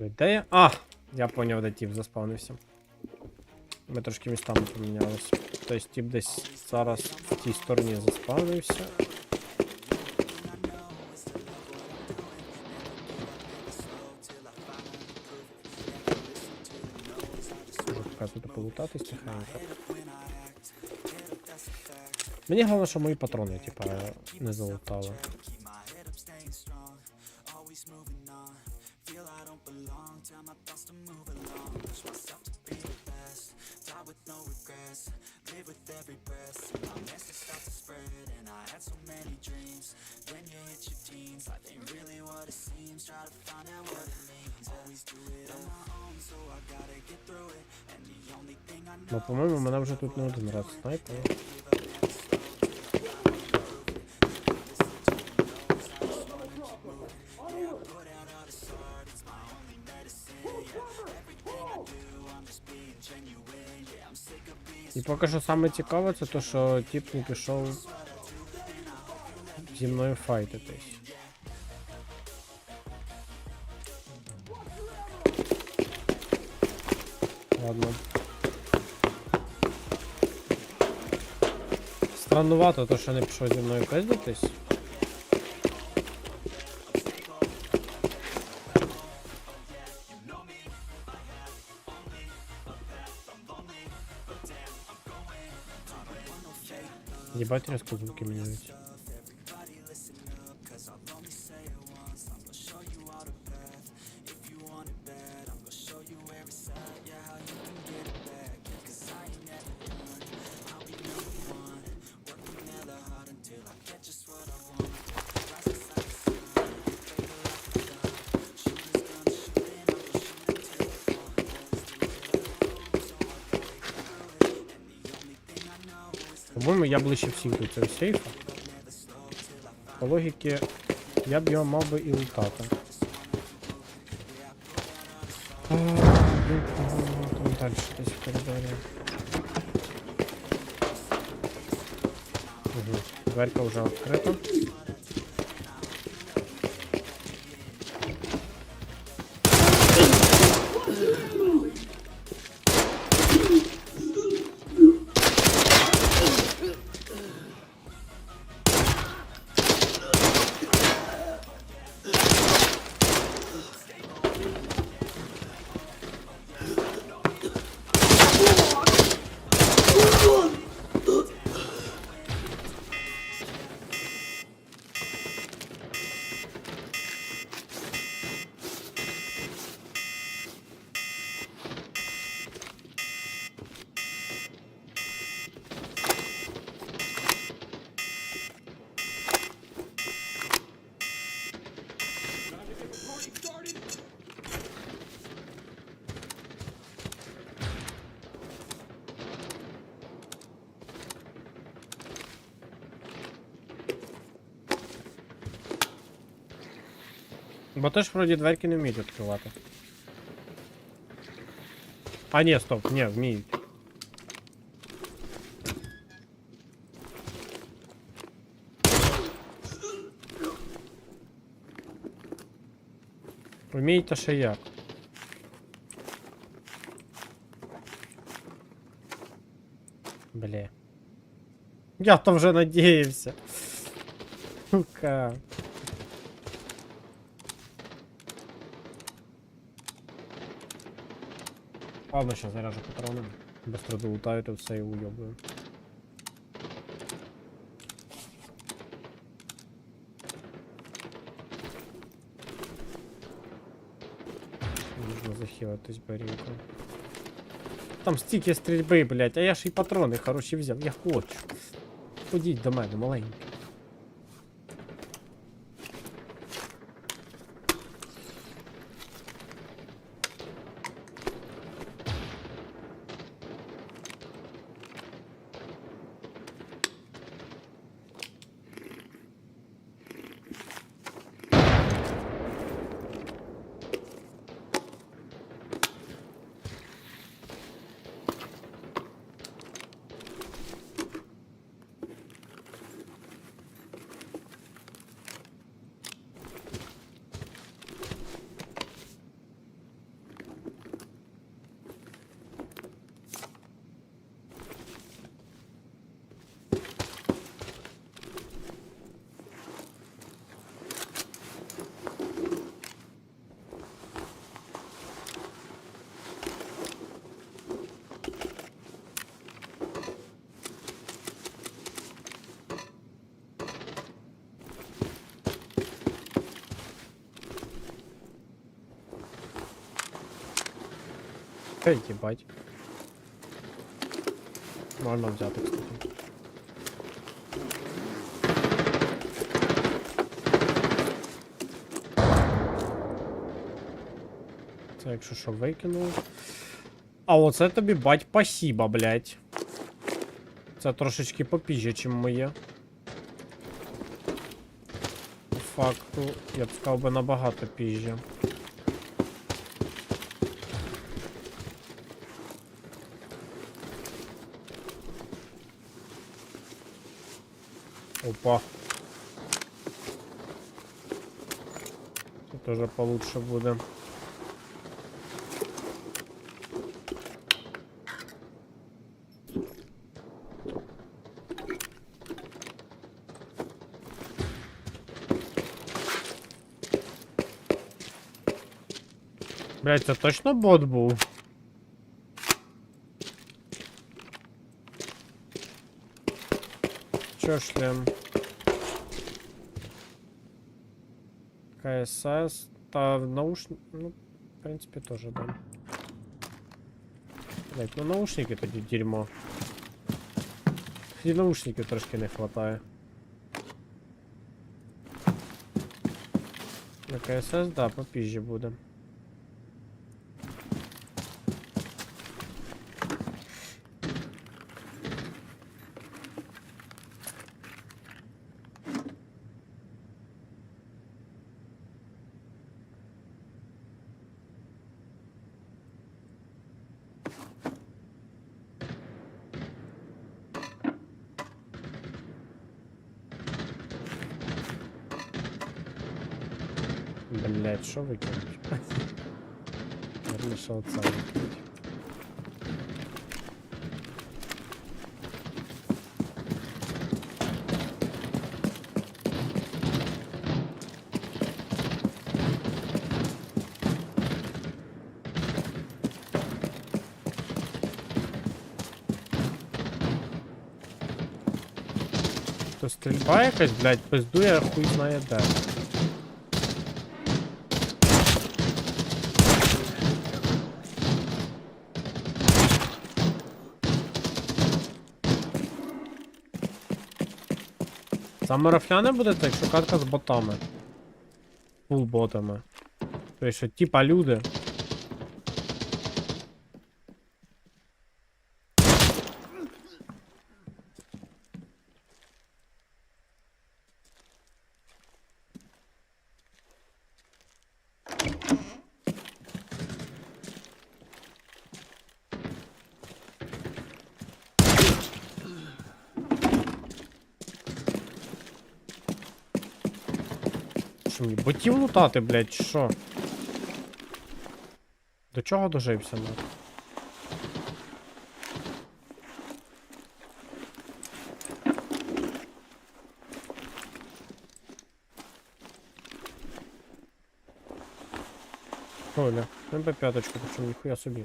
Де? А! Я поняв, де тіп заспавнився. Ми трошки містами помінялися. Тобто тіп десь зараз в тій стороні заспавнився. Тут полутатись тихенько. Мені головне, що мої патрони, типа, не залутали. Ну, по-моєму, мене вже тут не один раз снайпили. Поки що саме цікаве, це то, що тіп не пішов зі мною файтитись. Ладно. Страннувато, то, що не пішов зі мною пиздитись. Ебать резко звуки меняются. По-моєму, я ближче всіх до цього сейфа. По логіки, я б його мав би і лутати. Ага, Там далі десь в коридорі. Угу. Дверка вже відкрита. Бо теж вроді дверки не вміють відкривати. А ні, стоп, ні, вміють. Вміють то ще як. Бля. Я то вже надіявся. Сука. Ладно, сейчас заряжу патроном. Быстро долутаю тут все і уйобую. Нужно захилитись барінку. Там стільки стрільби, блять, а я ж і патрони хороші взяв, я хочу. Ходіть до мене, маленький. Єбать. Можна взяти, кстати. Це якщо що викинув. А оце тобі бать спасіба, блядь. Це трошечки попізже, чим моє. По факту, я б сказав би набагато пізже. Опа. Тут тоже получше буде. Блять, це точно бот був? Чё шлем? КСС. Та наушники. Ну, в принципе, тоже да. Блять, ну наушники тоді дерьмо. І наушників трошки не хватає. На КСС, да, попізже буде. Блять, що викинуть? Наверное, що оце викинуть. То стрільба якась, блядь, пиздує хуй знає де. Саме рафляне буде так, що катка з ботами. Фул ботами. Тобто, що типа люди. Що мені ботів лутати, блядь, чи що? До чого дожився, ну? Оля, МП5, причому ніхуя собі.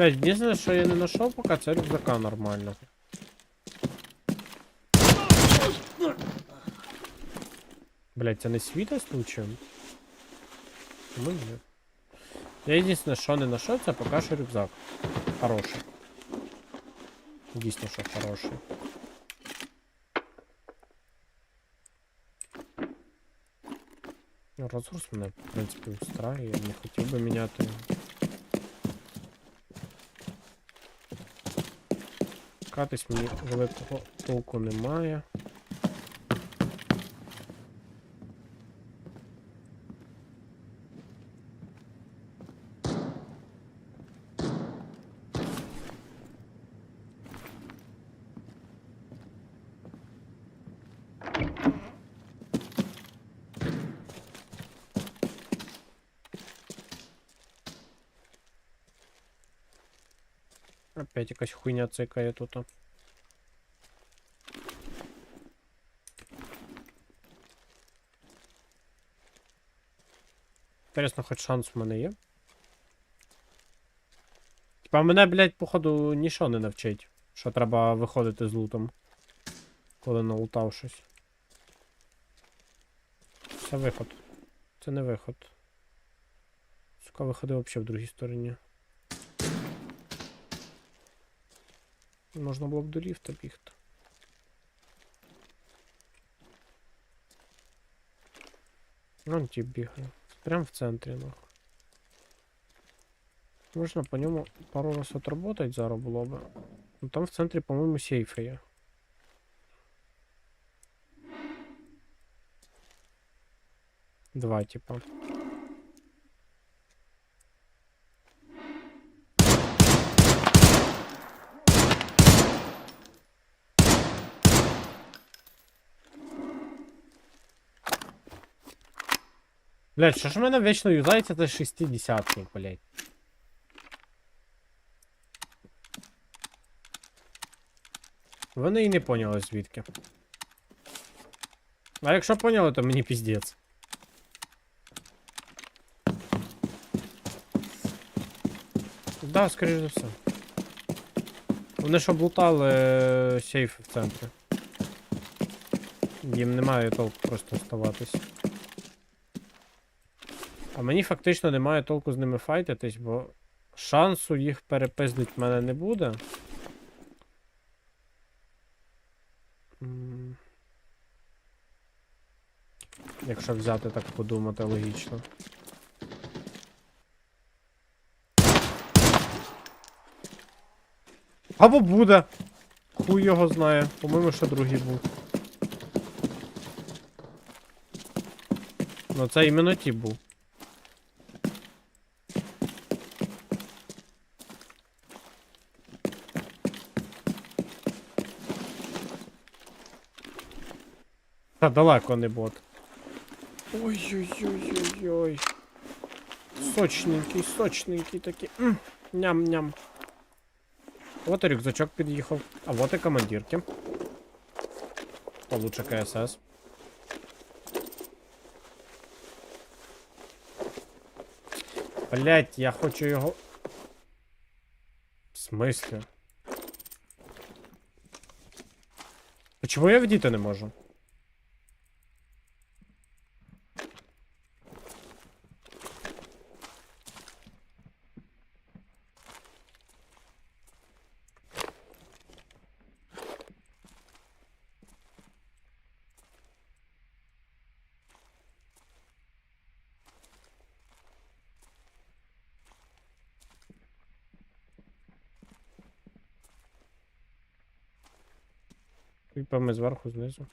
Блять, єдине, що я не знайшов поки, це рюкзака нормального. Блять, це не світа случаєм? Ну ні. Я єдине, що не знайшов, це поки що рюкзак. Хороший. Дійсно, що хороший. Ну, Розгруз мене, в принципі, устраює, я не хотів би міняти. Катись мені великого толку немає. Опять якась хуйня цикає тут. Інтересно, хоч шанс в мене є. Типа мене, блядь, походу, нічого не навчить. Що треба виходити з лутом. Коли налутав щось. Це виход. Це не виход. Сука, виходи взагалі в другій стороні. Можна було б до ліфта бігти. Вон тип бігає. Прям в центрі, нахуй. Можна по ньому пару раз отработать зараз було б. Ну там в центрі, по-моєму, сейфи є. Два, типа. Блять, що ж в мене вічно юзається це 60 блять. Вони і не поняли звідки. А якщо поняли, то мені піздець. Да, скоріш за все. Вони ж облутали е, сейф в центрі. Їм немає толку просто оставатись. А мені фактично немає толку з ними файтитись, бо шансу їх перепиздить в мене не буде. Якщо взяти так подумати логічно. Або буде. Хуй його знає. По-моєму, ще другий був. Ну це іменно ті був. Далеко не бот. Ой-ой-ой-ой-ой. Сочненький, сочненький такий. Ням-ням. Вот і рюкзачок під'їхав. А вот і командирки. Получше КСС. Блять, я хочу його. В? А чого я вдіти не можу? Типа ми зверху, знизу.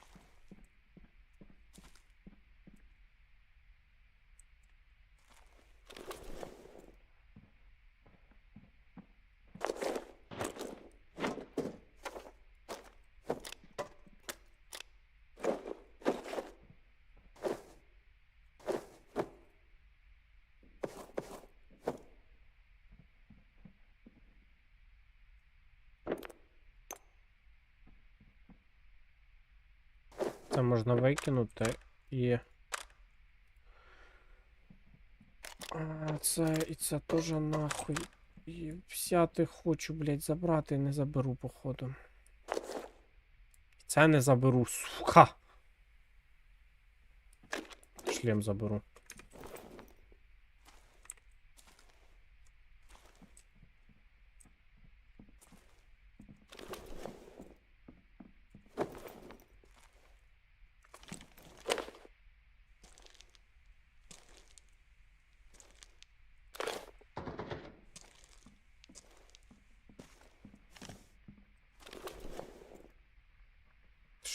Це можна викинути і. А, це і це теж нахуй. І взяти хочу, блядь, забрати, не заберу, походу. Це не заберу, сука. Шлем заберу.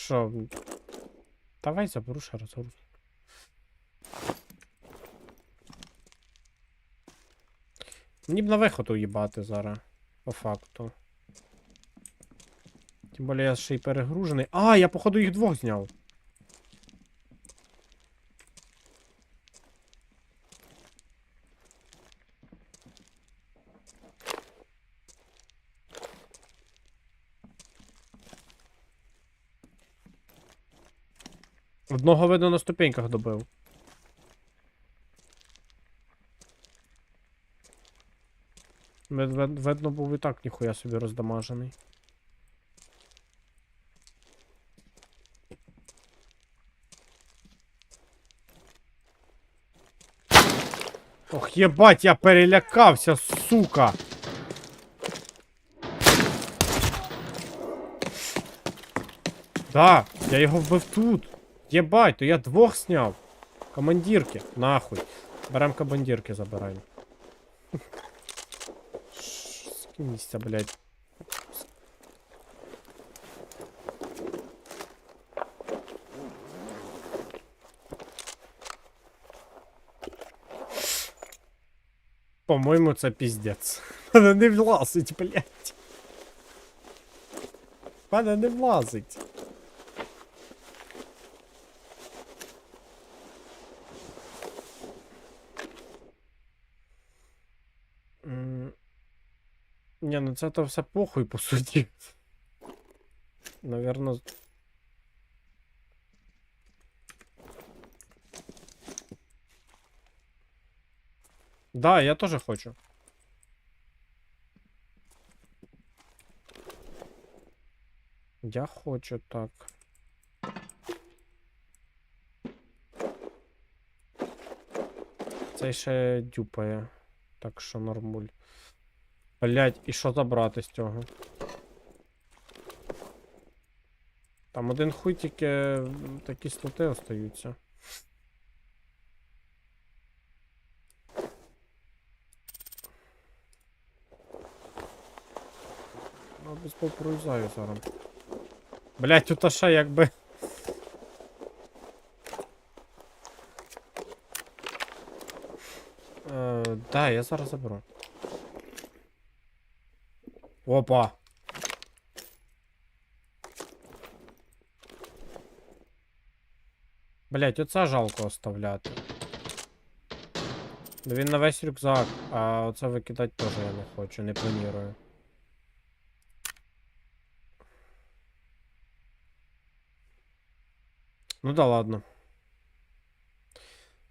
Що? Давай заберу ще раз. груз. Мені б на виход уїбати зараз. По факту. Тим більше я ще й перегружений. А, я походу їх двох зняв. Одного видно на ступеньках добив. Вид- вид- Видно був і так ніхуя собі роздамажений. Ох, єбать, я перелякався, сука! Да, я його вбив тут. Єбать, то я двох сняв. Командирки, нахуй. Берем командирки, забираємо. Місця, блядь. По-моєму, це піздець. Мене не влазить, блядь. Мене не влазить. Ні, ну це то все похуй, по суті. Наверно. Да, я теж хочу. Я хочу так. Цей ще дюпає. Так що нормуль. Блять, і що забрати з цього? Там один хуй тільки такі слоти остаються. Ну, без попруйзаю зараз. Блять, тут ще якби. Е, да, я зараз заберу. Опа. Блять, оце жалко оставляти. Ну він на весь рюкзак, а оце викидати теж я не хочу, не планую. Ну да ладно.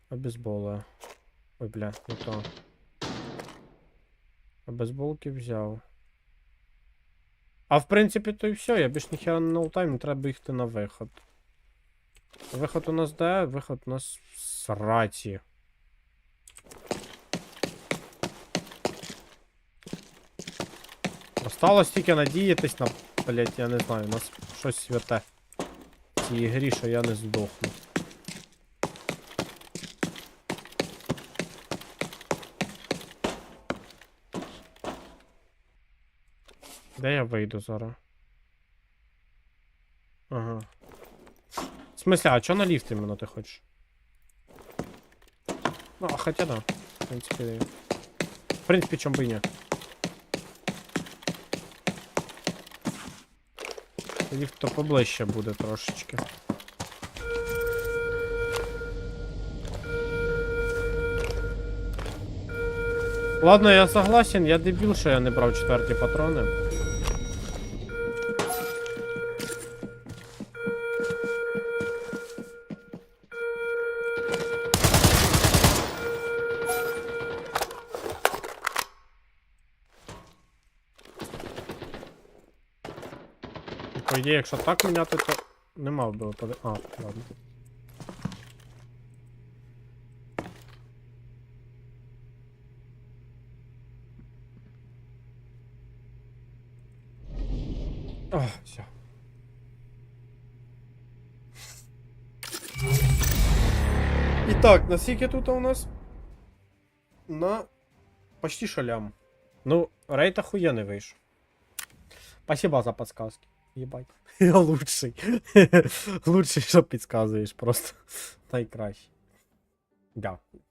Обезбола. Ой, бля, не то. Бейсболки взяв. А в принципі, то і все, я більш ніхера не ноутайм, треба бігти на виход. Виход у нас де? Виход у нас в сраці. Осталось тільки надіятись на, блять, я не знаю, у нас щось святе. В цій грі, що я не здохну. Де я вийду зараз? Ага. В смысле, а чё на лифт именно ты хочешь? Ну, а хотя да. В принципе, в принципе, чем бы и не. Ліфт то поближче буде трошечки. Ладно, я согласен, я дебіл, що я не брав четверті патрони. Якщо так міняти, то не мав би випади. А, ладно. О, все. І так, наскільки тут у нас? На почти шалям. Ну, рейд охуєнний вийшов. Спасибо за подсказки. Ебать. Лучший. лучший, що підказуєш просто. Найкращий. Дякую.